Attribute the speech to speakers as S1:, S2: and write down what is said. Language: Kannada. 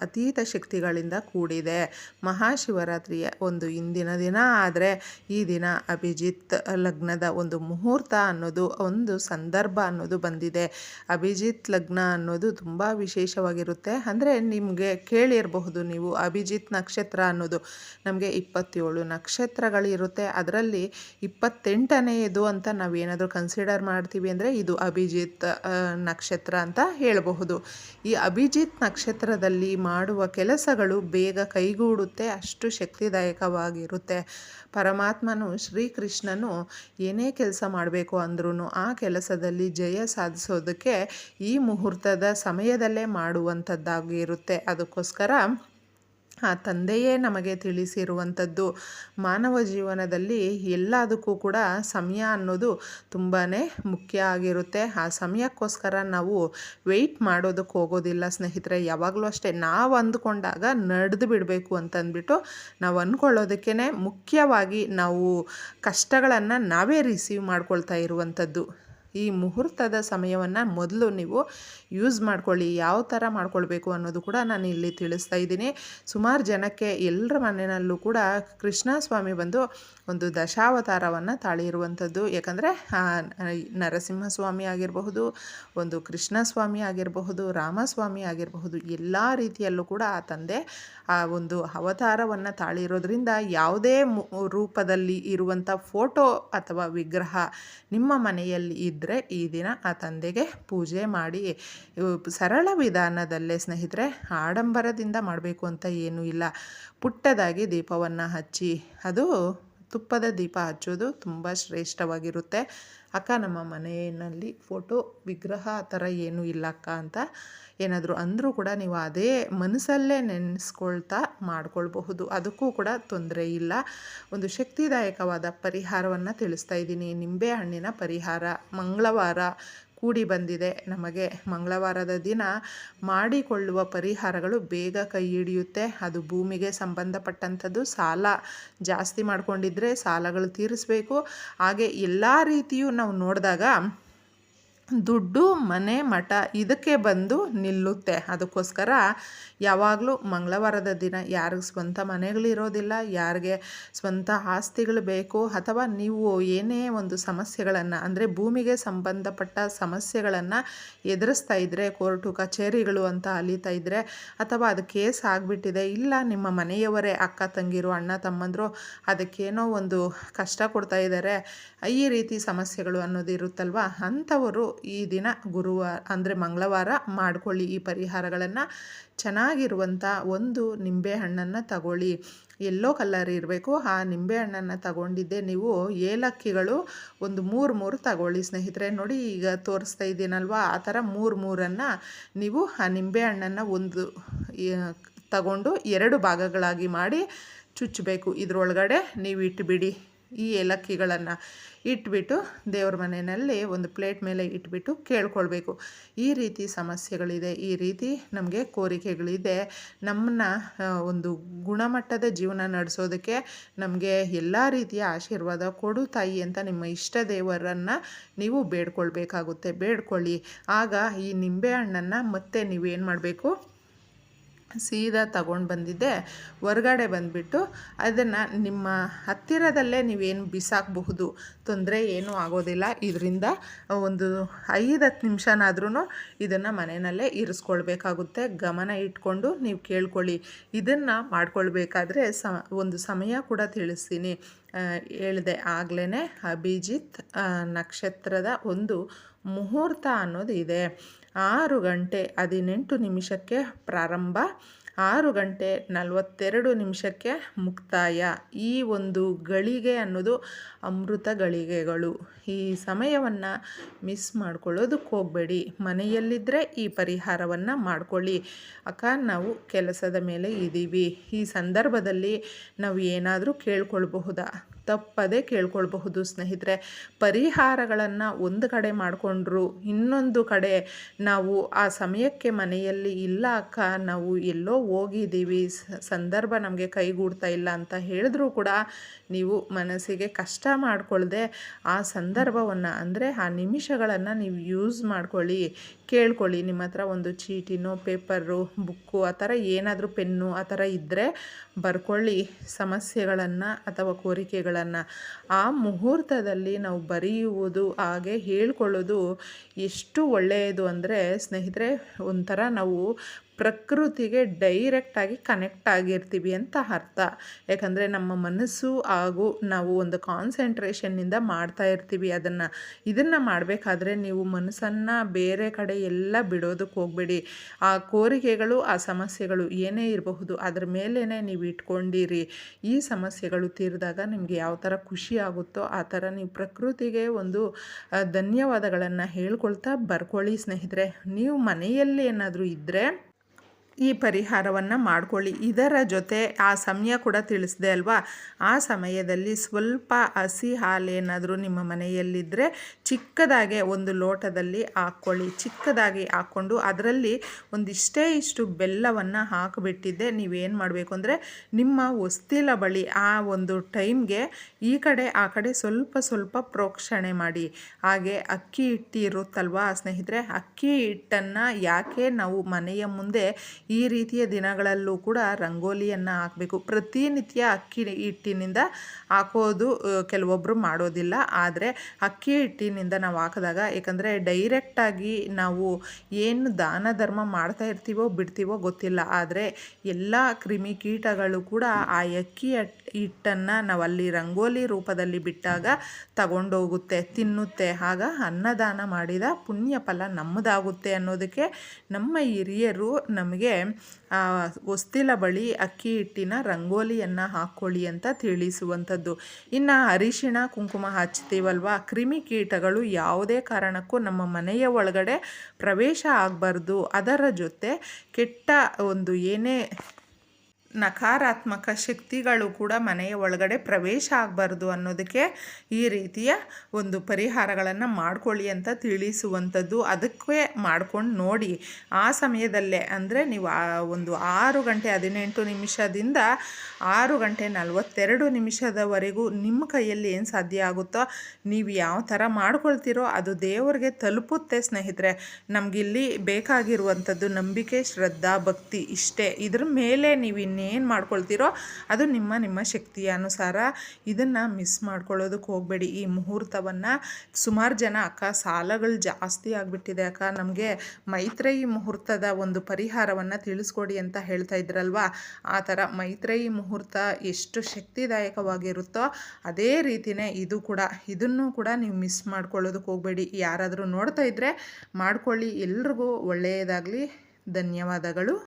S1: ಅತೀತ ಶಕ್ತಿಗಳಿಂದ ಕೂಡಿದೆ. ಮಹಾಶಿವರಾತ್ರಿಯ ಒಂದು ಇಂದಿನ ದಿನ. ಆದರೆ ಈ ದಿನ ಅಭಿಜಿತ್ ಲಗ್ನದ ಒಂದು ಮುಹೂರ್ತ ಅನ್ನೋದು, ಒಂದು ಸಂದರ್ಭ ಅನ್ನೋದು ಬಂದಿದೆ. ಅಭಿಜಿತ್ ಲಗ್ನ ಅನ್ನೋದು ತುಂಬ ವಿಶೇಷವಾಗಿರುತ್ತೆ. ಅಂದರೆ ನಿಮಗೆ ಕೇಳಿರಬಹುದು ನೀವು ಅಭಿಜಿತ್ ನಕ್ಷತ್ರ ಅನ್ನೋದು. ನಮಗೆ ಇಪ್ಪತ್ತೇಳು ನಕ್ಷತ್ರಗಳಿರುತ್ತೆ. ಅದರಲ್ಲಿ ಇಪ್ಪತ್ತೆಂಟನೆಯದು ಅಂತ ನಾವೇನಾದರೂ ಕನ್ಸಿಡರ್ ಮಾಡ್ತೀವಿ ಅಂದರೆ ಇದು ಅಭಿಜಿತ್ ನಕ್ಷತ್ರ ಅಂತ ಹೇಳಬಹುದು. ಈ ಅಭಿಜಿತ್ ನಕ್ಷತ್ರದಲ್ಲಿ ಮಾಡುವ ಕೆಲಸಗಳು ಬೇಗ ಕೈಗೂಡುತ್ತೆ, ಅಷ್ಟು ಶಕ್ತಿದಾಯಕವಾಗಿರುತ್ತೆ. ಪರಮಾತ್ಮನು ಶ್ರೀಕೃಷ್ಣನು ಏನೇ ಕೆಲಸ ಮಾಡಬೇಕು ಅಂದ್ರೂ ಆ ಕೆಲಸದಲ್ಲಿ ಜಯ ಸಾಧಿಸೋದಕ್ಕೆ ಈ ಮುಹೂರ್ತದ ಸಮಯದಲ್ಲೇ ಮಾಡುವಂಥದ್ದಾಗಿರುತ್ತೆ. ಅದಕ್ಕೋಸ್ಕರ ಆ ತಂದೆಯೇ ನಮಗೆ ತಿಳಿಸಿರುವಂಥದ್ದು. ಮಾನವ ಜೀವನದಲ್ಲಿ ಎಲ್ಲದಕ್ಕೂ ಕೂಡ ಸಮಯ ಅನ್ನೋದು ತುಂಬಾ ಮುಖ್ಯ ಆಗಿರುತ್ತೆ. ಆ ಸಮಯಕ್ಕೋಸ್ಕರ ನಾವು ವೆಯ್ಟ್ ಮಾಡೋದಕ್ಕೆ ಹೋಗೋದಿಲ್ಲ ಸ್ನೇಹಿತರೆ. ಯಾವಾಗಲೂ ಅಷ್ಟೇ ನಾವು ಅಂದ್ಕೊಂಡಾಗ ನಡೆದು ಬಿಡಬೇಕು ಅಂತಂದ್ಬಿಟ್ಟು ನಾವು ಅಂದ್ಕೊಳ್ಳೋದಕ್ಕೇ ಮುಖ್ಯವಾಗಿ ನಾವು ಕಷ್ಟಗಳನ್ನು ನಾವೇ ರಿಸೀವ್ ಮಾಡ್ಕೊಳ್ತಾ ಇರುವಂಥದ್ದು. ಈ ಮುಹೂರ್ತದ ಸಮಯವನ್ನು ಮೊದಲು ನೀವು ಯೂಸ್ ಮಾಡ್ಕೊಳ್ಳಿ, ಯಾವ ಥರ ಮಾಡ್ಕೊಳ್ಬೇಕು ಅನ್ನೋದು ಕೂಡ ನಾನು ಇಲ್ಲಿ ತಿಳಿಸ್ತಾ ಇದ್ದೀನಿ. ಸುಮಾರು ಜನಕ್ಕೆ ಎಲ್ಲರ ಮನೆಯಲ್ಲೂ ಕೂಡ ಕೃಷ್ಣ ಸ್ವಾಮಿ ಬಂದು ಒಂದು ದಶಾವತಾರವನ್ನು ತಾಳಿರುವಂಥದ್ದು. ಯಾಕಂದರೆ ನರಸಿಂಹಸ್ವಾಮಿ ಆಗಿರಬಹುದು, ಒಂದು ಕೃಷ್ಣ ಸ್ವಾಮಿ ಆಗಿರಬಹುದು, ರಾಮಸ್ವಾಮಿ ಆಗಿರಬಹುದು, ಎಲ್ಲ ರೀತಿಯಲ್ಲೂ ಕೂಡ ಆ ತಂದೆ ಆ ಒಂದು ಅವತಾರವನ್ನು ತಾಳಿರೋದ್ರಿಂದ ಯಾವುದೇ ರೂಪದಲ್ಲಿ ಇರುವಂಥ ಫೋಟೋ ಅಥವಾ ವಿಗ್ರಹ ನಿಮ್ಮ ಮನೆಯಲ್ಲಿ ಇದ್ದರೆ ಈ ದಿನ ಆ ತಂದೆಗೆ ಪೂಜೆ ಮಾಡಿ ಸರಳ ವಿಧಾನದಲ್ಲೇ ಸ್ನೇಹಿತರೆ, ಆಡಂಬರದಿಂದ ಮಾಡಬೇಕು ಅಂತ ಏನೂ ಇಲ್ಲ. ಪುಟ್ಟದಾಗಿ ದೀಪವನ್ನು ಹಚ್ಚಿ, ಅದು ತುಪ್ಪದ ದೀಪ ಹಚ್ಚೋದು ತುಂಬ ಶ್ರೇಷ್ಠವಾಗಿರುತ್ತೆ. ಅಕ್ಕ, ನಮ್ಮ ಮನೆಯಲ್ಲಿ ಫೋಟೋ ವಿಗ್ರಹ ಆ ಥರ ಏನೂ ಇಲ್ಲ ಅಕ್ಕ ಅಂತ ಏನಾದರೂ ಅಂದರೂ ಕೂಡ ನೀವು ಅದೇ ಮನಸ್ಸಲ್ಲೇ ನೆನೆಸ್ಕೊಳ್ತಾ ಮಾಡ್ಕೊಳ್ಬಹುದು. ಅದಕ್ಕೂ ಕೂಡ ತೊಂದರೆ ಇಲ್ಲ. ಒಂದು ಶಕ್ತಿದಾಯಕವಾದ ಪರಿಹಾರವನ್ನು ತಿಳಿಸ್ತಾ ಇದ್ದೀನಿ. ನಿಂಬೆ ಹಣ್ಣಿನ ಪರಿಹಾರ, ಮಂಗಳವಾರ ಕೂಡಿ ಬಂದಿದೆ. ನಮಗೆ ಮಂಗಳವಾರದ ದಿನ ಮಾಡಿಕೊಳ್ಳುವ ಪರಿಹಾರಗಳು ಬೇಗ ಕೈ ಹಿಡಿಯುತ್ತೆ. ಅದು ಭೂಮಿಗೆ ಸಂಬಂಧಪಟ್ಟಂಥದ್ದು. ಸಾಲ ಜಾಸ್ತಿ ಮಾಡಿಕೊಂಡಿದ್ರೆ ಸಾಲಗಳು ತೀರಿಸಬೇಕು. ಹಾಗೆ ಎಲ್ಲ ರೀತಿಯೂ ನಾವು ನೋಡಿದಾಗ ದುಡ್ಡು, ಮನೆ, ಮಠ ಇದಕ್ಕೆ ಬಂದು ನಿಲ್ಲುತ್ತೆ. ಅದಕ್ಕೋಸ್ಕರ ಯಾವಾಗಲೂ ಮಂಗಳವಾರದ ದಿನ ಯಾರಿಗೆ ಸ್ವಂತ ಮನೆಗಳಿರೋದಿಲ್ಲ ಯಾರಿಗೆ ಸ್ವಂತ ಆಸ್ತಿಗಳು ಬೇಕು ಅಥವಾ ನೀವು ಏನೇ ಒಂದು ಸಮಸ್ಯೆಗಳನ್ನು, ಅಂದರೆ ಭೂಮಿಗೆ ಸಂಬಂಧಪಟ್ಟ ಸಮಸ್ಯೆಗಳನ್ನು ಎದುರಿಸ್ತಾ ಇದ್ದರೆ ಕೋರ್ಟು, ಕಚೇರಿಗಳು ಅಂತ ಅಲಿತಾ ಇದ್ದರೆ ಅಥವಾ ಅದು ಕೇಸ್ ಆಗಿಬಿಟ್ಟಿದೆ, ಇಲ್ಲ ನಿಮ್ಮ ಮನೆಯವರೇ ಅಕ್ಕ, ತಂಗಿರು, ಅಣ್ಣ, ತಮ್ಮಂದರು ಅದಕ್ಕೇನೋ ಒಂದು ಕಷ್ಟ ಕೊಡ್ತಾ ಇದ್ದಾರೆ ಈ ರೀತಿ ಸಮಸ್ಯೆಗಳು ಅನ್ನೋದು ಇರುತ್ತಲ್ವ? ಅಂಥವರು ಈ ದಿನ ಗುರುವಾರ, ಅಂದರೆ ಮಂಗಳವಾರ ಮಾಡ್ಕೊಳ್ಳಿ. ಈ ಪರಿಹಾರಗಳನ್ನು ಚೆನ್ನಾಗಿರುವಂಥ ಒಂದು ನಿಂಬೆಹಣ್ಣನ್ನು ತಗೊಳ್ಳಿ. ಎಲ್ಲೋ ಕಲರ್ ಇರಬೇಕು. ಆ ನಿಂಬೆಹಣ್ಣನ್ನು ತಗೊಂಡಿದ್ದೆ ನೀವು. ಏಲಕ್ಕಿಗಳು ಒಂದು ಮೂರು ಮೂರು ತಗೊಳ್ಳಿ ಸ್ನೇಹಿತರೆ. ನೋಡಿ ಈಗ ತೋರಿಸ್ತಾ ಇದ್ದೀನಲ್ವ? ಆ ಥರ ಮೂರು ಮೂರನ್ನು ನೀವು ಆ ನಿಂಬೆಹಣ್ಣನ್ನು ಒಂದು ತಗೊಂಡು ಎರಡು ಭಾಗಗಳಾಗಿ ಮಾಡಿ ಚುಚ್ಚಬೇಕು ಇದರೊಳಗಡೆ ನೀವು ಇಟ್ಬಿಡಿ ಈ ಏಲಕ್ಕಿಗಳನ್ನು ಇಟ್ಬಿಟ್ಟು ದೇವ್ರ ಮನೆಯಲ್ಲಿ ಒಂದು ಪ್ಲೇಟ್ ಮೇಲೆ ಇಟ್ಬಿಟ್ಟು ಕೇಳ್ಕೊಳ್ಬೇಕು. ಈ ರೀತಿ ಸಮಸ್ಯೆಗಳಿದೆ, ಈ ರೀತಿ ನಮಗೆ ಕೋರಿಕೆಗಳಿದೆ. ನಮ್ಮನ್ನ ಒಂದು ಗುಣಮಟ್ಟದ ಜೀವನ ನಡೆಸೋದಕ್ಕೆ ನಮಗೆ ಎಲ್ಲ ರೀತಿಯ ಆಶೀರ್ವಾದ ಕೊಡು ತಾಯಿ ಅಂತ ನಿಮ್ಮ ಇಷ್ಟ ದೇವರನ್ನು ನೀವು ಬೇಡ್ಕೊಳ್ಬೇಕಾಗುತ್ತೆ. ಬೇಡ್ಕೊಳ್ಳಿ. ಆಗ ಈ ನಿಂಬೆಹಣ್ಣನ್ನು ಮತ್ತೆ ನೀವೇನು ಮಾಡಬೇಕು? ಸೀದಾ ತಗೊಂಡು ಬಂದಿದ್ದೆ. ಹೊರಗಡೆ ಬಂದುಬಿಟ್ಟು ಅದನ್ನು ನಿಮ್ಮ ಹತ್ತಿರದಲ್ಲೇ ನೀವೇನು ಬಿಸಾಕಬಹುದು, ತೊಂದರೆ ಏನೂ ಆಗೋದಿಲ್ಲ. ಇದರಿಂದ ಒಂದು ಐದು ಹತ್ತು ನಿಮಿಷನಾದ್ರೂ ಇದನ್ನು ಮನೆಯಲ್ಲೇ ಇರಿಸ್ಕೊಳ್ಬೇಕಾಗುತ್ತೆ. ಗಮನ ಇಟ್ಕೊಂಡು ನೀವು ಕೇಳ್ಕೊಳ್ಳಿ. ಇದನ್ನು ಮಾಡ್ಕೊಳ್ಬೇಕಾದ್ರೆ ಸ, ಒಂದು ಸಮಯ ಕೂಡ ತಿಳಿಸ್ತೀನಿ. ಹೇಳಿದೆ ಆಗಲೇ ಅಭಿಜಿತ್ ನಕ್ಷತ್ರದ ಒಂದು ಮುಹೂರ್ತ ಅನ್ನೋದು ಇದೆ. ಆರು ಗಂಟೆ ಹದಿನೆಂಟು ನಿಮಿಷಕ್ಕೆ ಪ್ರಾರಂಭ, ಆರು ಗಂಟೆ ನಲವತ್ತೆರಡು ನಿಮಿಷಕ್ಕೆ ಮುಕ್ತಾಯ. ಈ ಒಂದು ಗಳಿಗೆ ಅನ್ನೋದು ಅಮೃತ ಗಳಿಗೆಗಳು. ಈ ಸಮಯವನ್ನು ಮಿಸ್ ಮಾಡ್ಕೊಳ್ಳೋದಕ್ಕೆ ಹೋಗಬೇಡಿ. ಮನೆಯಲ್ಲಿದ್ದರೆ ಈ ಪರಿಹಾರವನ್ನು ಮಾಡ್ಕೊಳ್ಳಿ. ಅಕ್ಕ, ನಾವು ಕೆಲಸದ ಮೇಲೆ ಇದ್ದೀವಿ ಈ ಸಂದರ್ಭದಲ್ಲಿ ನಾವು ಏನಾದರೂ ಕೇಳ್ಕೊಳ್ಬಹುದಾ? ತಪ್ಪದೇ ಕೇಳ್ಕೊಳ್ಬಹುದು. ಸ್ನೇಹಿತರೆ, ಪರಿಹಾರಗಳನ್ನು ಒಂದು ಕಡೆ ಮಾಡಿಕೊಂಡ್ರು ಇನ್ನೊಂದು ಕಡೆ ನಾವು ಆ ಸಮಯಕ್ಕೆ ಮನೆಯಲ್ಲಿ ಇಲ್ಲ ಅಕ್ಕ, ನಾವು ಎಲ್ಲೋ ಹೋಗಿದ್ದೀವಿ ಸಂದರ್ಭ ನಮಗೆ ಕೈಗೂಡ್ತಾ ಇಲ್ಲ ಅಂತ ಹೇಳಿದ್ರೂ ಕೂಡ ನೀವು ಮನಸ್ಸಿಗೆ ಕಷ್ಟ ಮಾಡಿಕೊಳ್ಳದೆ ಆ ಸಂದರ್ಭವನ್ನು, ಅಂದರೆ ಆ ನಿಮಿಷಗಳನ್ನು ನೀವು ಯೂಸ್ ಮಾಡ್ಕೊಳ್ಳಿ, ಕೇಳ್ಕೊಳ್ಳಿ. ನಿಮ್ಮ ಹತ್ರ ಒಂದು ಚೀಟಿನೋ, ಪೇಪರು, ಬುಕ್ಕು, ಆ ಥರ ಏನಾದರೂ ಪೆನ್ನು, ಆ ಥರ ಇದ್ದರೆ ಬರ್ಕೊಳ್ಳಿ. ಸಮಸ್ಯೆಗಳನ್ನು ಅಥವಾ ಕೋರಿಕೆಗಳನ್ನು ಆ ಮುಹೂರ್ತದಲ್ಲಿ ನಾವು ಬರೆಯುವುದು ಹಾಗೆ ಹೇಳ್ಕೊಳ್ಳೋದು ಎಷ್ಟು ಒಳ್ಳೆಯದು ಅಂದರೆ ಸ್ನೇಹಿತರೆ ಒಂಥರ ನಾವು ಪ್ರಕೃತಿಗೆ ಡೈರೆಕ್ಟಾಗಿ ಕನೆಕ್ಟ್ ಆಗಿರ್ತೀವಿ ಅಂತ ಅರ್ಥ. ಯಾಕಂದರೆ ನಮ್ಮ ಮನಸ್ಸು ಹಾಗೂ ನಾವು ಒಂದು ಕಾನ್ಸಂಟ್ರೇಷನ್ನಿಂದ ಮಾಡ್ತಾ ಇರ್ತೀವಿ. ಅದನ್ನು, ಇದನ್ನು ಮಾಡಬೇಕಾದ್ರೆ ನೀವು ಮನಸ್ಸನ್ನು ಬೇರೆ ಕಡೆ ಎಲ್ಲ ಬಿಡೋದಕ್ಕೆ ಹೋಗಬೇಡಿ. ಆ ಕೋರಿಕೆಗಳು, ಆ ಸಮಸ್ಯೆಗಳು ಏನೇ ಇರಬಹುದು, ಅದ್ರ ಮೇಲೇ ನೀವು ಇಟ್ಕೊಂಡಿರಿ. ಈ ಸಮಸ್ಯೆಗಳು ತೀರಿದಾಗ ನಿಮಗೆ ಯಾವ ಥರ ಖುಷಿ ಆಗುತ್ತೋ ಆ ಥರ ನೀವು ಪ್ರಕೃತಿಗೆ ಒಂದು ಧನ್ಯವಾದಗಳನ್ನು ಹೇಳ್ಕೊಳ್ತಾ ಬರ್ಕೊಳ್ಳಿ ಸ್ನೇಹಿತರೆ. ನೀವು ಮನೆಯಲ್ಲಿ ಏನಾದರೂ ಇದ್ದರೆ ಈ ಪರಿಹಾರವನ್ನು ಮಾಡ್ಕೊಳ್ಳಿ. ಇದರ ಜೊತೆ ಆ ಸಮಯ ಕೂಡ ತಿಳಿಸಿದೆ ಅಲ್ವಾ? ಆ ಸಮಯದಲ್ಲಿ ಸ್ವಲ್ಪ ಹಸಿ ಹಾಲೇನಾದರೂ ನಿಮ್ಮ ಮನೆಯಲ್ಲಿದ್ದರೆ ಚಿಕ್ಕದಾಗೆ ಒಂದು ಲೋಟದಲ್ಲಿ ಹಾಕ್ಕೊಳ್ಳಿ ಚಿಕ್ಕದಾಗಿ ಹಾಕ್ಕೊಂಡು ಅದರಲ್ಲಿ ಒಂದಿಷ್ಟೇ ಇಷ್ಟು ಬೆಲ್ಲವನ್ನು ಹಾಕಿಬಿಟ್ಟಿದ್ದೆ. ನೀವೇನು ಮಾಡಬೇಕು ಅಂದರೆ ನಿಮ್ಮ ಹೊಸ್ತಿಲ ಬಳಿ ಆ ಒಂದು ಟೈಮ್ಗೆ ಈ ಕಡೆ, ಆ ಕಡೆ ಸ್ವಲ್ಪ ಸ್ವಲ್ಪ ಪ್ರೋಕ್ಷಣೆ ಮಾಡಿ. ಹಾಗೆ ಅಕ್ಕಿ ಇರುತ್ತಲ್ವಾ ಸ್ನೇಹಿತರೆ? ಅಕ್ಕಿ ಹಿಟ್ಟನ್ನು ಯಾಕೆ ನಾವು ಮನೆಯ ಮುಂದೆ ಈ ರೀತಿಯ ದಿನಗಳಲ್ಲೂ ಕೂಡ ರಂಗೋಲಿಯನ್ನು ಹಾಕಬೇಕು? ಪ್ರತಿನಿತ್ಯ ಅಕ್ಕಿ ಹಿಟ್ಟಿನಿಂದ ಹಾಕೋದು ಕೆಲವೊಬ್ಬರು ಮಾಡೋದಿಲ್ಲ. ಆದರೆ ಅಕ್ಕಿ ಹಿಟ್ಟಿನಿಂದ ನಾವು ಹಾಕಿದಾಗ, ಏಕೆಂದರೆ ಡೈರೆಕ್ಟಾಗಿ ನಾವು ಏನು ದಾನ ಧರ್ಮ ಮಾಡ್ತಾ ಇರ್ತೀವೋ ಬಿಡ್ತೀವೋ ಗೊತ್ತಿಲ್ಲ. ಆದರೆ ಎಲ್ಲ ಕ್ರಿಮಿ ಕೀಟಗಳು ಕೂಡ ಆ ಅಕ್ಕಿ ಹಿಟ್ಟನ್ನು ನಾವು ಅಲ್ಲಿ ರಂಗೋಲಿ ರೂಪದಲ್ಲಿ ಬಿಟ್ಟಾಗ ತಗೊಂಡೋಗುತ್ತೆ, ತಿನ್ನುತ್ತೆ. ಆಗ ಅನ್ನದಾನ ಮಾಡಿದ ಪುಣ್ಯ ಫಲ ನಮ್ಮದಾಗುತ್ತೆ ಅನ್ನೋದಕ್ಕೆ ನಮ್ಮ ಹಿರಿಯರು ನಮಗೆ ಹೊಸ್ತಿಲ ಬಳಿ ಅಕ್ಕಿ ಹಿಟ್ಟಿನ ರಂಗೋಲಿಯನ್ನು ಹಾಕ್ಕೊಳ್ಳಿ ಅಂತ ತಿಳಿಸುವಂಥದ್ದು. ಇನ್ನು ಅರಿಶಿಣ, ಕುಂಕುಮ ಹಚ್ತೀವಲ್ವ? ಕ್ರಿಮಿಕೀಟಗಳು ಯಾವುದೇ ಕಾರಣಕ್ಕೂ ನಮ್ಮ ಮನೆಯ ಒಳಗಡೆ ಪ್ರವೇಶ ಆಗಬಾರ್ದು. ಅದರ ಜೊತೆ ಕೆಟ್ಟ ಒಂದು ಏನೇ ನಕಾರಾತ್ಮಕ ಶಕ್ತಿಗಳು ಕೂಡ ಮನೆಯ ಒಳಗಡೆ ಪ್ರವೇಶ ಆಗಬಾರ್ದು ಅನ್ನೋದಕ್ಕೆ ಈ ರೀತಿಯ ಒಂದು ಪರಿಹಾರಗಳನ್ನು ಮಾಡ್ಕೊಳ್ಳಿ ಅಂತ ತಿಳಿಸುವಂಥದ್ದು ಅದಕ್ಕೆ ಮಾಡ್ಕೊಂಡು ನೋಡಿ. ಆ ಸಮಯದಲ್ಲೇ ಅಂದರೆ ನೀವು ಒಂದು ಆರು ಗಂಟೆ ಹದಿನೆಂಟು ನಿಮಿಷದಿಂದ ಆರು ಗಂಟೆ ನಲವತ್ತೆರಡು ನಿಮಿಷದವರೆಗೂ ನಿಮ್ಮ ಕೈಯಲ್ಲಿ ಏನು ಸಾಧ್ಯ ಆಗುತ್ತೋ ನೀವು ಯಾವ ಥರ ಮಾಡ್ಕೊಳ್ತೀರೋ ಅದು ದೇವರಿಗೆ ತಲುಪುತ್ತೆ ಸ್ನೇಹಿತರೆ. ನಮಗಿಲ್ಲಿ ಬೇಕಾಗಿರುವಂಥದ್ದು ನಂಬಿಕೆ, ಶ್ರದ್ಧಾ, ಭಕ್ತಿ ಇಷ್ಟೇ. ಇದ್ರ ಮೇಲೆ ನೀವು ಇನ್ನೇ ಏನು ಮಾಡ್ಕೊಳ್ತೀರೋ ಅದು ನಿಮ್ಮ ನಿಮ್ಮ ಶಕ್ತಿಯ ಅನುಸಾರ ಇದನ್ನು ಮಿಸ್ ಮಾಡ್ಕೊಳ್ಳೋದಕ್ಕೆ ಹೋಗಬೇಡಿ. ಈ ಮುಹೂರ್ತವನ್ನು ಸುಮಾರು ಜನ ಅಕ್ಕ ಸಾಲಗಳು ಜಾಸ್ತಿ ಆಗಿಬಿಟ್ಟಿದೆ ಅಕ್ಕ. ನಮಗೆ ಮೈತ್ರೇಯಿ ಮುಹೂರ್ತದ ಒಂದು ಪರಿಹಾರವನ್ನು ತಿಳಿಸ್ಕೊಡಿ ಅಂತ ಹೇಳ್ತಾ ಇದ್ರಲ್ವಾ? ಆ ಥರ ಮೈತ್ರೇಯಿ ಮುಹೂರ್ತ ಎಷ್ಟು ಶಕ್ತಿದಾಯಕವಾಗಿರುತ್ತೋ ಅದೇ ರೀತಿಯೇ ಇದು ಕೂಡ. ಇದನ್ನು ಕೂಡ ನೀವು ಮಿಸ್ ಮಾಡ್ಕೊಳ್ಳೋದಕ್ಕೆ ಹೋಗಬೇಡಿ. ಯಾರಾದರೂ ನೋಡ್ತಾ ಇದ್ದರೆ ಮಾಡ್ಕೊಳ್ಳಿ. ಎಲ್ರಿಗೂ ಒಳ್ಳೆಯದಾಗಲಿ. ಧನ್ಯವಾದಗಳು.